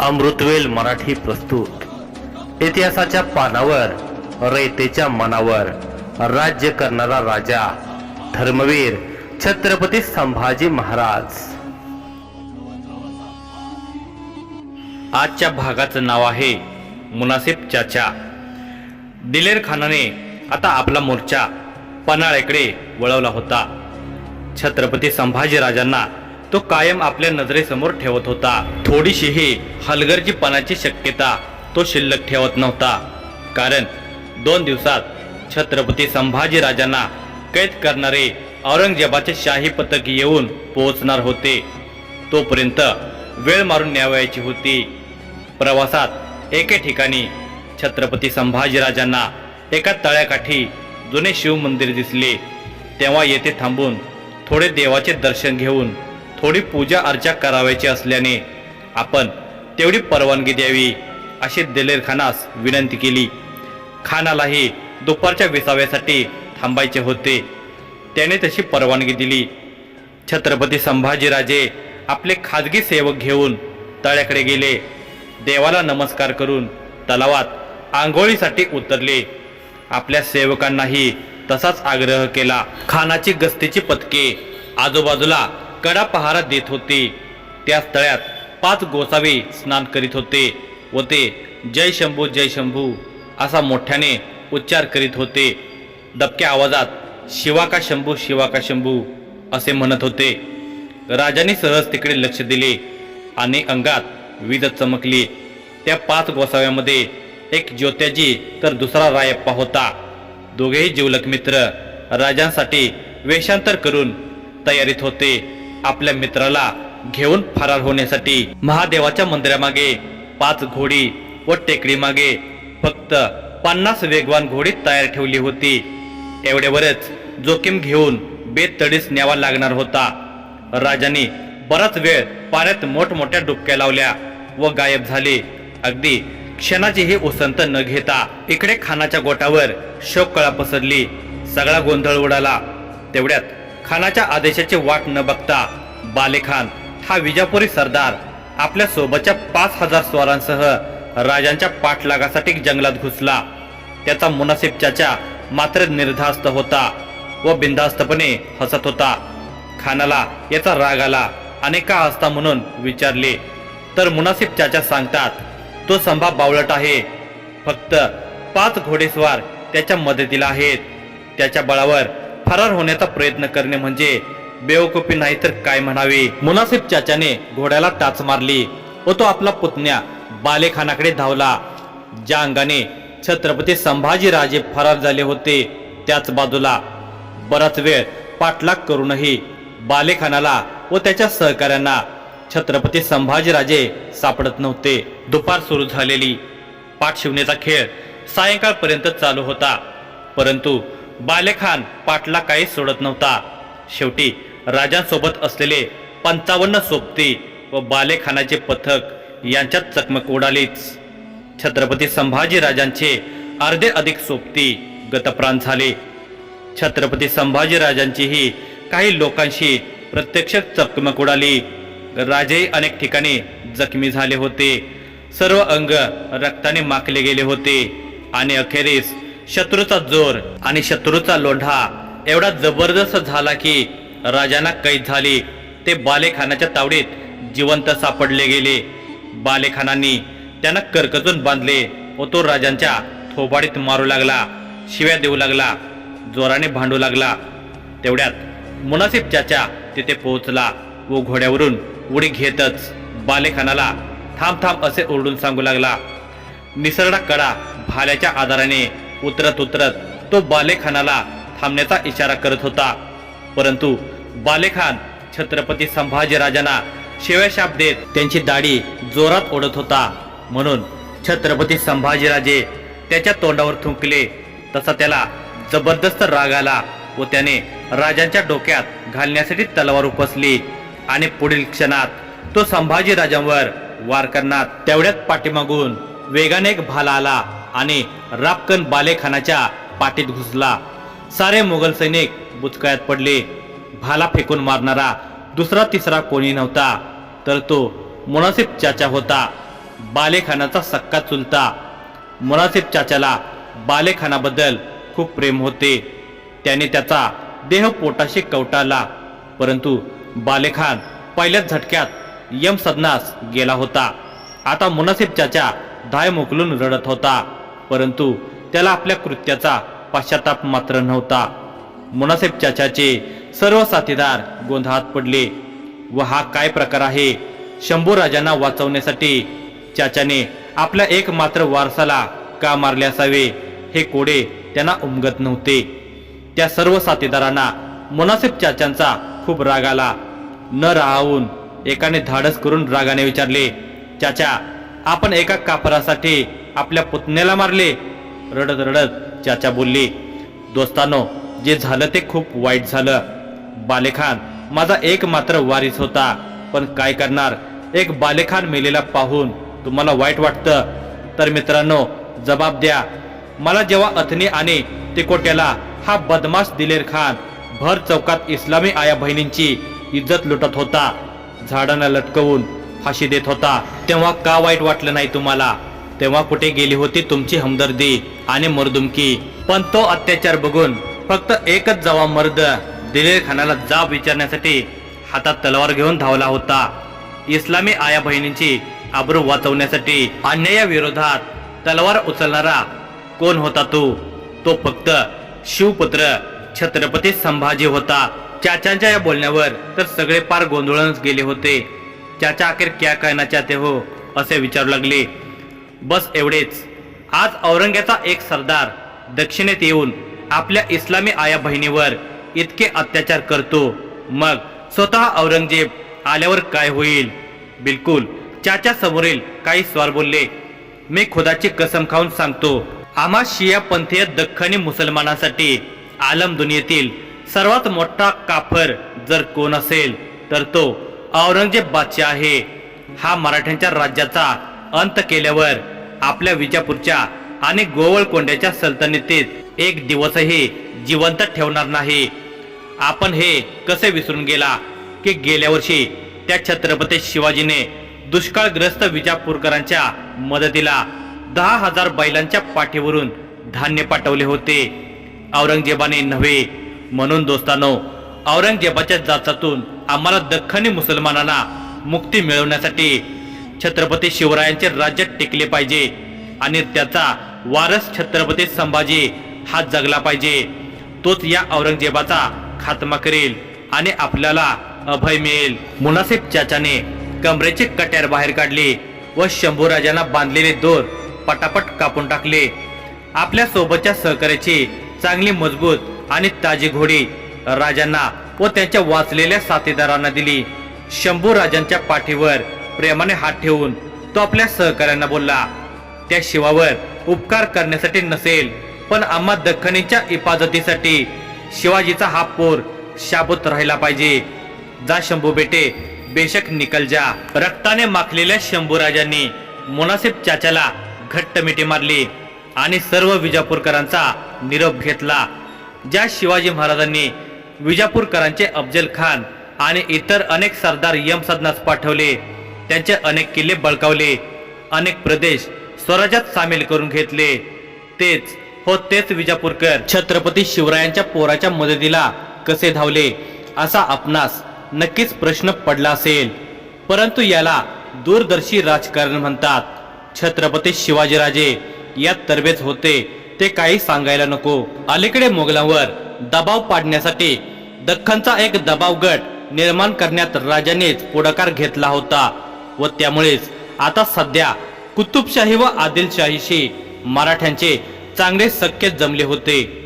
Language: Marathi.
अमृतवेल मराठी प्रस्तुत. इतिहासाच्या पानावर रयतेच्या मनावर राज्य करणारा राजा धर्मवीर छत्रपती संभाजी महाराज. आजच्या भागाचं नाव आहे मुनासिब चाचा. दिलेर खानाने आता आपला मोर्चा पन्हाळ्याकडे वळवला होता. छत्रपती संभाजी राजांना तो कायम आपल्या नजरेसमोर ठेवत होता. थोडीशीही हलगर्जीपणाची शक्यता तो शिल्लक ठेवत नव्हता. कारण दोन दिवसात छत्रपती संभाजीराजांना कैद करणारे औरंगजेबाचे शाही पथक येऊन पोहोचणार होते. तोपर्यंत वेळ मारून न्यावयाची होती. प्रवासात एके ठिकाणी छत्रपती संभाजीराजांना एका तळ्याकाठी जुने शिवमंदिर दिसले. तेव्हा येथे थांबून थोडे देवाचे दर्शन घेऊन थोडी पूजा अर्चा करावयाची असल्याने आपण तेवढी परवानगी द्यावी अशी दिलेर खानास विनंती केली. खानालाही दुपारच्या विसाव्यासाठी थांबायचे होते. त्याने तशी परवानगी दिली. छत्रपती संभाजीराजे आपले खाजगी सेवक घेऊन तळ्याकडे गेले. देवाला नमस्कार करून तलावात आंघोळीसाठी उतरले. आपल्या सेवकांनाही तसाच आग्रह केला. खानाची गस्तीची पथके आजूबाजूला कडा पहारा देत होते. त्या स्थळ्यात पाच गोसावे स्नान करीत होते व ते जय शंभू जय शंभू असा मोठ्याने उच्चार करीत होते. दबक्या आवाजात शिवा का शंभू शिवा का शंभू असे म्हणत होते. राजाने सहज तिकडे लक्ष दिले. आणि अंगात वीज चमकली. त्या पाच गोसाव्यामध्ये एक ज्योत्याजी तर दुसरा रायप्पा होता. दोघेही जिवलक मित्र. राजांसाठी वेषांतर करून तयारीत होते. आपल्या मित्राला घेऊन फरार होण्यासाठी महादेवाच्या मंदिरामागे पाच घोडी व टेकडी मागे फक्त पन्नास वेगवान घोडी तयार ठेवली होती. एवढ्यावरच जोखीम घेऊन बेतडीस न्यावा लागणार होता. राजाने बराच वेळ पाण्यात मोठमोठ्या डुबक्या लावल्या व गायब झाले. अगदी क्षणाचीही उसंत न घेता इकडे खानाच्या गोटावर शोककळा पसरली. सगळा गोंधळ उडाला. तेवढ्यात खानाच्या आदेशाची वाट न बघता बालेखान हा विजापुरी सरदार आपल्या सोबतच्या पाच हजार स्वारांसह राजांच्या पाठलागासाठी जंगलात घुसला. त्याचा मुनासिब चाचा मात्र निर्धास्त होता व बिनधास्तपणे हसत होता. खानाला याचा राग आला आणि का हसता म्हणून विचारले तर मुनासिब चाचा सांगतात तो संभा बावळट आहे. फक्त पाच घोडेस्वार त्याच्या मदतीला आहेत. त्याच्या बळावर फरार होण्याचा प्रयत्न करणे म्हणजे बेवकुपी नाही तर काय म्हणावे? मुनासिब चाचाने घोड्याला टाच मारली व तो आपला पुतण्या बालेखानाकडे धावला. ज्या अंगाने छत्रपती संभाजीराजे फरार झाले होते त्याच बाजूला बराच वेळ पाठलाग करूनही बालेखानाला व त्याच्या सहकाऱ्यांना छत्रपती संभाजीराजे सापडत नव्हते. दुपार सुरू झालेली पाठशिवनेचा खेळ सायंकाळपर्यंत चालू होता. परंतु बालेखान पाटला काही सोडत नव्हता. शेवटी राजांसोबत असलेले पंचावन्न सोबती व बालेखानाचे पथक यांच्यात चकमक उडालीच. छत्रपती संभाजी राजांचे अर्धे अधिक सोबती गतप्राण झाले. छत्रपती संभाजी राजांचीही काही लोकांशी प्रत्यक्ष चकमक उडाली. राजेही अनेक ठिकाणी जखमी झाले होते. सर्व अंग रक्ताने माखले गेले होते आणि अखेरीस शत्रूचा जोर आणि शत्रूचा लोंढा एवढा जबरदस्त झाला की राजांना कैद झाली. ते बालेखानाच्या तावडीत जिवंत सापडले गेले. बालेखानांनी त्यांना करकजून बांधले व तो राजांच्या थोबाडीत मारू लागला शिव्या देऊ लागला जोराने भांडू लागला. तेवढ्यात मुनासिब चाचा तिथे पोहोचला व घोड्यावरून उडी घेतच बालेखानाला थांब थांब असे ओरडून सांगू लागला. निसरडा कडा भाल्याच्या आधाराने उतरत उतरत तो बालेखानाला थांबण्याचा इशारा करत होता. परंतु बालेखान छत्रपती संभाजीराजांना शिव्या देत त्यांची दाढी जोरात ओढत होता. म्हणून छत्रपती संभाजीराजे त्याच्या तोंडावर थुंकले. तसा त्याला जबरदस्त राग आला व त्याने राजांच्या डोक्यात घालण्यासाठी तलवार उपसली आणि पुढील क्षणात तो संभाजीराजांवर वार करणार तेवढ्यात पाठीमागून वेगाने एक भाला आला. आणि रापकन बालेखानाच्या पाठीत घुसला. सारे मुघल सैनिक बुचकळ्यात पडले. भाला फेकून मारणारा दुसरा तिसरा कोणी नव्हता तर तो मुनासिब चाचा होता. बालेखानाचा सक्का चुलता. मुनासिब चाचाला बालेखानाबद्दल खूप प्रेम होते. त्याने त्याचा देह पोटाशी कवटाळला परंतु बालेखान पहिल्याच झटक्यात यम सदनास गेला होता. आता मुनासिब चाचा धाय मोकलून रडत होता. परंतु त्याला आपल्या कृत्याचा पाश्चाताप मात्र नव्हता. मुनासेब चाचाचे सर्व साथीदार गोंधळात पडले. व हा काय प्रकार आहे? शंभू राजांना वाचवण्यासाठी चाचाने आपल्या एकमात्र वारसाला का मारले असावे? हे कोडे त्यांना उमगत नव्हते. त्या सर्व साथीदारांना मुनासिब चाचांचा खूप राग आला. न राहून एकाने धाडस करून रागाने विचारले चाचा आपण एका कापरासाठी आपल्या पुतण्याला मारले. रडत रडत चाचा बोलले दोस्तानो जे झालं ते खूप वाईट झालं. बालेखान माझा एक मात्र वारीस होता. पण काय करणार? एक बालेखान मेलेला पाहून तुम्हाला वाईट वाटतं. तर मित्रांनो जबाब द्या. मला जेव्हा अथनी आणि तिकोट्याला हा बदमाश दिलेर खान भर चौकात इस्लामी आया बहिणींची इज्जत लुटत होता. झाडांना लटकवून फाशी देत होता. तेव्हा का वाईट वाटलं नाही तुम्हाला? तेव्हा कुठे गेली होती तुमची हमदर्दी आणि मर्दुमकी? पण तो अत्याचार बघून फक्त एकच जवा मर्द दिलेर खानाला जाब विचारण्यासाठी हातात तलवार घेऊन धावला होता. इस्लामी आया बहिणींची आबरू वाचवण्यासाठी अन्यायाविरोधात तलवार उचलणारा कोण होता तो? तो फक्त शिवपुत्र छत्रपती संभाजी होता. चाचांच्या या बोलण्यावर तर सगळे पार गोंधळूनच गेले होते. चाचा अखेर क्या कहना चाहते हो असे विचारू लागले. बस एवढेच. आज औरंग्याचा एक सरदार दक्षिणेत येऊन आपल्या इस्लामी आया बहिणीवर इतके अत्याचार करतो. मग स्वतः औरंगजेब आल्यावर काय होईल? बिलकुल चाच्या समोरील काही स्वार बोलले मी खुदाची कसम खाऊन सांगतो आम्हा शिया पंथीय दख्खनी मुसलमानांसाठी आलम दुनियेतील सर्वात मोठा काफर जर कोण असेल तर तो औरंगजेब बादशाह आहे. हा मराठ्यांच्या राज्याचा अंत केल्यावर आपल्या विजापूरच्या आणि गोवळकोंड्याच्या सल्तनतीत एक दिवसही जिवंत ठेवणार नाही. आपण हे कसे विसरून गेला की गेल्या वर्षी त्या छत्रपती शिवाजीने दुष्काळग्रस्त विजापूरकरांच्या मदतीला दहा हजार बैलांच्या पाठीवरून धान्य पाठवले होते. औरंगजेबाने नव्हे म्हणून दोस्तानो औरंगजेबाच्या जाचातून आम्हाला दख्खनी मुसलमानांना मुक्ती मिळवण्यासाठी छत्रपती शिवरायांचे राज्य टिकले पाहिजे आणि त्याचा वारस छत्रपती संभाजी हा जगला पाहिजे. तोच या औरंगजेबाचा खात्मा करेल आणि आपल्याला अभय मिळेल. मुनासिब चाचाने कमरेचे कट्यार बाहेर काढले व शंभूराजांना बांधलेले दोर पटापट कापून टाकले. आपल्या सोबतच्या सहकार्याची चांगली मजबूत आणि ताजी घोडी राजांना व त्यांच्या वाचलेल्या साथीदारांना दिली. शंभू राजांच्या पाठीवर प्रेमाने हात ठेवून तो आपल्या सहकार्यांना बोलला त्या शिवावर उपकार करण्यासाठी नसेल पण आम्हा दख्खनीच्या इफाजतीसाठी शिवाजीचा हा पोर शाबूत राहिला पाहिजे. जा शंभू बेटे बेशक निकल जा. रक्ताने माखलेल्या शंभू राजांनी मुनासिब चाचाला घट्ट मिठी मारली आणि सर्व विजापूरकरांचा निरोप घेतला. ज्या शिवाजी महाराजांनी विजापूरकरांचे अफजल खान आणि इतर अनेक सरदार यम सदनास पाठवले त्यांचे अनेक किल्ले बळकावले अनेक प्रदेश स्वराज्यात सामील करून घेतले. तेच हो तेच विजापूरकर. छत्रपती शिवरायांच्या पोराच्या मदतीला कसे धावले असा आपणास नक्कीच प्रश्न पडला असेल. परंतु याला दूरदर्शी राजकारण म्हणतात. छत्रपती शिवाजीराजे यात तरबेज होते ते काही सांगायला नको. अलीकडे मोगलांवर दबाव पाडण्यासाठी दख्खनचा एक दबाव गट निर्माण करण्यात राजानेच पुढाकार घेतला होता. व त्यामुळेच आता सध्या कुतुबशाही व आदिलशाहीशी मराठ्यांचे चांगले सख्य जमले होते.